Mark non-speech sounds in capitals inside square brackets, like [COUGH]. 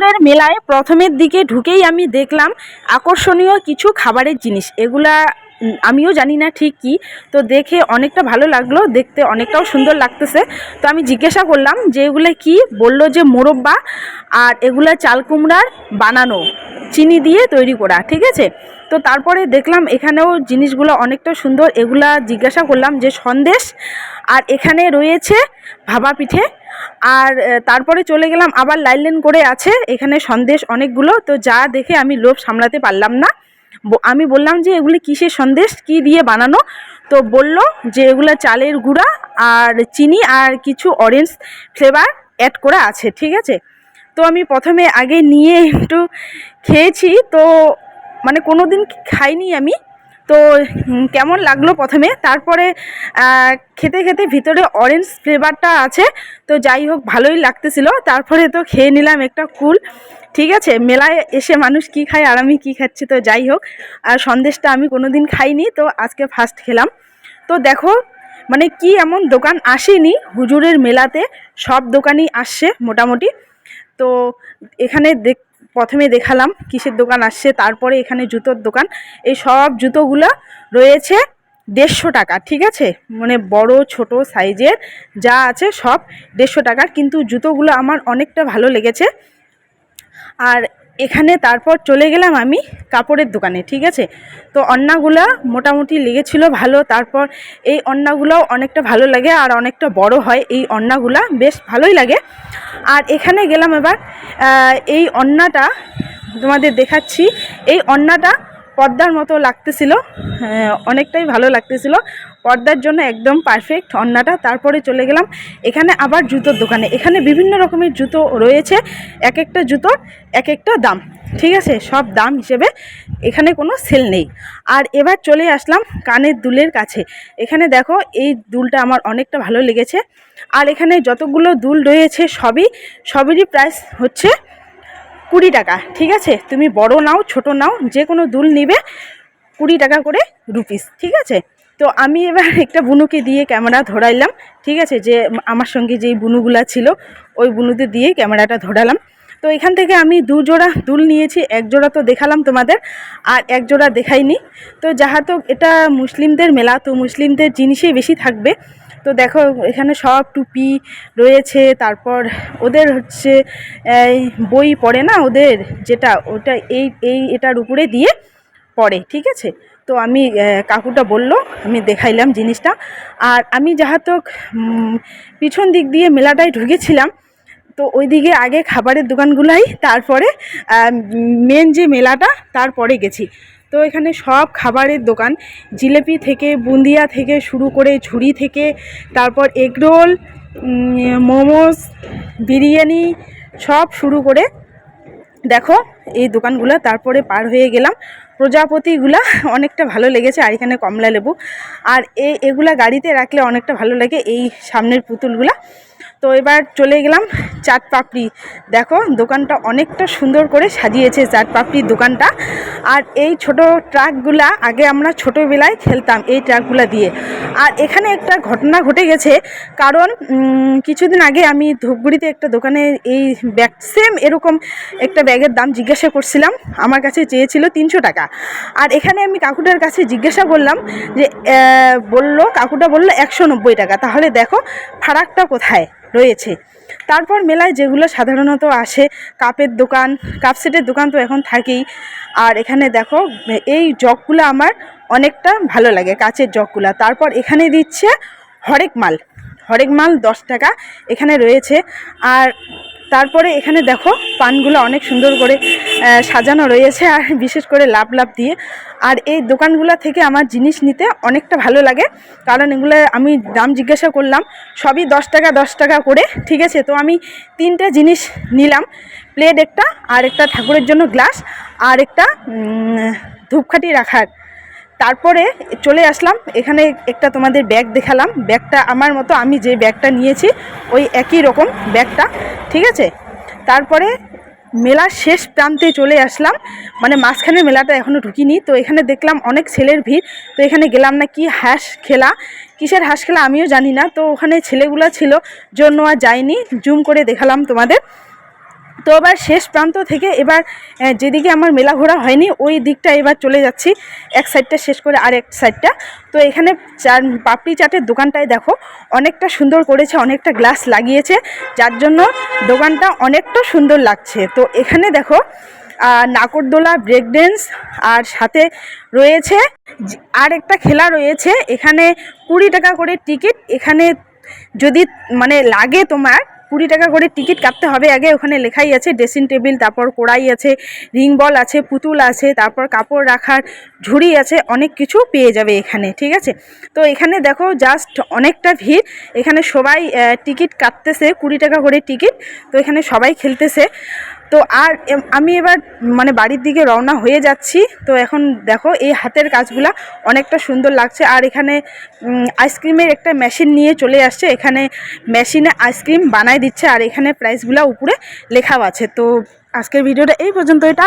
হুজুরের মেলায় প্রথমের দিকে ঢুকেই আমি দেখলাম আকর্ষণীয় কিছু খাবারের জিনিস। এগুলা আমিও জানি না ঠিক কি। তো দেখে অনেকটা ভালো লাগল, দেখতে অনেকটাও সুন্দর লাগতেছে। তো আমি জিজ্ঞাসা করলাম যে এগুলো কি? বলল যে মোরব্বা আর এগুলা চাল কুমড়ার বানানো, চিনি দিয়ে তৈরি করা, ঠিক আছে? তো তারপরে দেখলাম এখানেও জিনিসগুলো অনেকটা সুন্দর। এগুলা জিজ্ঞাসা করলাম যে সন্দেশ আর এখানে রয়েছে ভাবা পিঠে আর তারপরে চলে গেলাম আবার লাইন লাইন করে আছে। এখানে সন্দেশ অনেকগুলো, তো যা দেখে আমি লোভ সামলাতে পারলাম না। আমি বললাম যে এগুলি কিসের সন্দেশ, কি দিয়ে বানানো? তো বলল যে এগুলো চালের গুঁড়া আর চিনি আর কিছু অরেঞ্জ ফ্লেভার অ্যাড করা আছে, ঠিক আছে? তো আমি প্রথমে আগে নিয়ে একটু খেয়েছি, তো মানে কোনো দিন খাইনি আমি। তো কেমন লাগল প্রথমে? তারপরে খেতে খেতে ভিতরে অরেঞ্জ ফ্লেভারটা আছে, তো যাই হোক ভালোই লাগতেছিল। তারপরে তো খেয়ে নিলাম একটা কুল। ঠিক আছে, মেলায় এসে মানুষ কি খায় আর আমি কী খাচ্ছি, তো যাই হোক। আর সন্দেশটা আমি কোনো দিন খাইনি, তো আজকে ফার্স্ট খেলাম। তো দেখো মানে কি এমন দোকান আসেনি হুজুরের মেলাতে, সব দোকানই আসছে মোটামুটি। তো, এখানে দেখ প্রথমে দেখালাম কিসের দোকান আসছে, তারপরে এখানে জুতোর দোকান। এই সব জুতোগুলো রয়েছে দেড়শো টাকা, ঠিক আছে? মানে বড়, ছোট সাইজের যা আছে সব দেড়শো টাকার, কিন্তু জুতোগুলো আমার অনেকটা ভালো লেগেছে। আর এখানে তারপর চলে গেলাম আমি কাপড়ের দোকানে, ঠিক আছে? তো অন্নাগুলা মোটামুটি লেগেছিল ভালো, তারপর এই অন্নাগুলোও অনেকটা ভালো লাগে আর অনেকটা বড় হয়, এই অন্নাগুলা বেশ ভালোই লাগে। আর এখানে গেলাম এবার এই অন্নাটা তোমাদের দেখাচ্ছি, এই অন্নাটা পর্দার মতো লাগতেছিল হ্যাঁ, অনেকটাই ভালো লাগতেছিল। পর্দার জন্য একদম পারফেক্ট অন্নাটা তারপরে চলে গেলাম এখানে আবার জুতোর দোকানে। এখানে বিভিন্ন রকমের জুতো রয়েছে এক একটা জুতোর এক একটা দাম ঠিক আছে? সব দাম হিসেবে এখানে কোনো সেল নেই। আর এবার চলে আসলাম কানের দুলের কাছে। এখানে দেখো এই দুলটা আমার অনেকটা ভালো লেগেছে। আর এখানে যতগুলো দুল রয়েছে সবই সবেরই প্রাইস হচ্ছে কুড়ি টাকা, ঠিক আছে? তুমি বড় নাও, ছোট নাও, যে কোনো দুল নিবে কুড়ি টাকা করে রুপিস ঠিক আছে? তো আমি এবার [LAUGHS] একটা বুনুকে দিয়ে ক্যামেরা ধরাইলাম, ঠিক আছে? যে আমার সঙ্গে যেই বুনুগুলা ছিল, ওই বুনুতে দিয়ে ক্যামেরাটা ধরালাম। তো এখান থেকে আমি দু জোড়া দুল নিয়েছি এক জোড়া তো দেখালাম তোমাদের, আর এক জোড়া দেখাইনি। তো যাহাতো এটা মুসলিমদের মেলা, তো মুসলিমদের জিনিসই বেশি থাকবে। তো দেখো, এখানে সব টুপি রয়েছে, তারপর ওদের হচ্ছে বই পড়ে না ওদের? যেটা, ওটা এই এই, এটার উপরে দিয়ে পড়ে, ঠিক আছে? তো আমি কাকুটা বলল, আমি দেখাইলাম জিনিসটা। আর আমি যাহাতক পিছন দিক দিয়ে মেলাটায় ঢুকেছিলাম, তো ওইদিকে আগে খাবারের দোকানগুলাই, তারপরে মেন যে মেলাটা, তারপরে গেছি। তো এখানে সব খাবারের দোকান, জিলেপি থেকে, বুন্দিয়া থেকে শুরু করে ঝুড়ি থেকে, তারপর এগরোল মোমোস, বিরিয়ানি, সব শুরু করে, দেখো এই দোকানগুলো, তারপরে পার হয়ে গেলাম। প্রজাপতিগুলা অনেকটা ভালো লেগেছে, আর এখানে কমলা লেবু আর এই এগুলা গাড়িতে রাখলে অনেকটা ভালো লাগে, এই সামনের পুতুলগুলা। তো এবার চলে গেলাম চাট পাপড়ি। দেখো, দোকানটা অনেকটা সুন্দর করে সাজিয়েছে চাট পাপড়ির দোকানটা। আর এই ছোট ট্রাকগুলা আগে আমরা ছোটোবেলায় খেলতাম এই ট্রাকগুলা দিয়ে। আর এখানে একটা ঘটনা ঘটে গেছে, কারণ কিছুদিন আগে আমি ধূপগুড়িতে একটা দোকানে এই ব্যাগ সেম এরকম একটা ব্যাগের দাম জিজ্ঞাসা করছিলাম। আমার কাছে চেয়েছিল তিনশো টাকা। আর এখানে আমি কাকুটার কাছে জিজ্ঞাসা করলাম যে বলল, কাকুটা বলল একশো টাকা। তাহলে দেখো, ফারাকটা কোথায়? রয়েছে। তারপর মেলায় যেগুলো সাধারণত আসে, কাপের দোকান, কাপ সেটের দোকান তো এখন থাকেই। আর এখানে দেখো, এই জগগুলো আমার অনেকটা ভালো লাগে, কাচের জগগুলা। তারপর এখানে দিচ্ছে হরেক মাল হরেক মাল দশ টাকা এখানে রয়েছে। আর তারপরে এখানে দেখো পানগুলো অনেক সুন্দর করে সাজানো রয়েছে আর বিশেষ করে লাভ লাভ দিয়ে। আর এই দোকানগুলো থেকে আমার জিনিস নিতে অনেকটা ভালো লাগে, কারণ এগুলো আমি দাম জিজ্ঞাসা করলাম, সবই দশ টাকা দশ টাকা করে, ঠিক আছে? তো আমি তিনটে জিনিস নিলাম, প্লেট একটা আর একটা ঠাকুরের জন্য গ্লাস আর একটা ধূপকাঠি রাখার। তারপরে চলে আসলাম। এখানে একটা তোমাদের ব্যাগ দেখালাম। ব্যাগটা আমার মতো, আমি যে ব্যাগটা নিয়েছি, ওই একই রকম ব্যাগটা ঠিক আছে? তারপরে মেলার শেষ প্রান্তে চলে আসলাম। মানে মাঝখানে মেলাটা এখনও ঢুকিনি। তো এখানে দেখলাম অনেক ছেলের ভিড়। তো এখানে গেলাম না, কি হাঁস খেলা? কিসের হাঁস খেলা আমিও জানি না। তো ওখানে ছেলেগুলো ছিল, জন্য আর যাইনি। জুম করে দেখালাম তোমাদের। তো এবার শেষ প্রান্ত থেকে এবার যেদিকে আমার মেলা ঘোরা হয়নি ওই দিকটা এবার চলে যাচ্ছি। এক সাইডটা শেষ করে আর এক সাইডটা। তো এখানে চার পাপড়ি চাটের দোকানটায় দেখো অনেকটা সুন্দর করেছে অনেকটা গ্লাস লাগিয়েছে। যার জন্য দোকানটা অনেকটা সুন্দর লাগছে। তো এখানে দেখো আহ, নাগরদোলা ব্রেক ড্যান্স আর সাথে রয়েছে আর একটা খেলা রয়েছে। এখানে কুড়ি টাকা করে টিকিট। এখানে যদি মানে লাগে তোমার কুড়ি টাকা করে টিকিট কাটতে হবে। আগে ওখানে লেখাই আছে, ড্রেসিং টেবিল, তারপর কড়াই আছে, রিং বল আছে, পুতুল আছে, তারপর কাপড় রাখার ঝুড়ি আছে, অনেক কিছু পেয়ে যাবে এখানে, ঠিক আছে? তো এখানে দেখো জাস্ট অনেকটা ভিড়। এখানে সবাই টিকিট কাটতেছে, কুড়ি টাকা করে টিকিট। তো এখানে সবাই খেলতেছে। তো আর আমি এবার মানে বাড়ির দিকে রওনা হয়ে যাচ্ছি। তো এখন দেখো এই হাতের কাজগুলা অনেকটা সুন্দর লাগছে। আর এখানে আইসক্রিমের একটা মেশিন নিয়ে চলে আসছে। এখানে মেশিনে আইসক্রিম বানায় দিচ্ছে। আর এখানে প্রাইসগুলা উপরে লেখাও আছে। তো আজকের ভিডিওটা এই পর্যন্ত এটা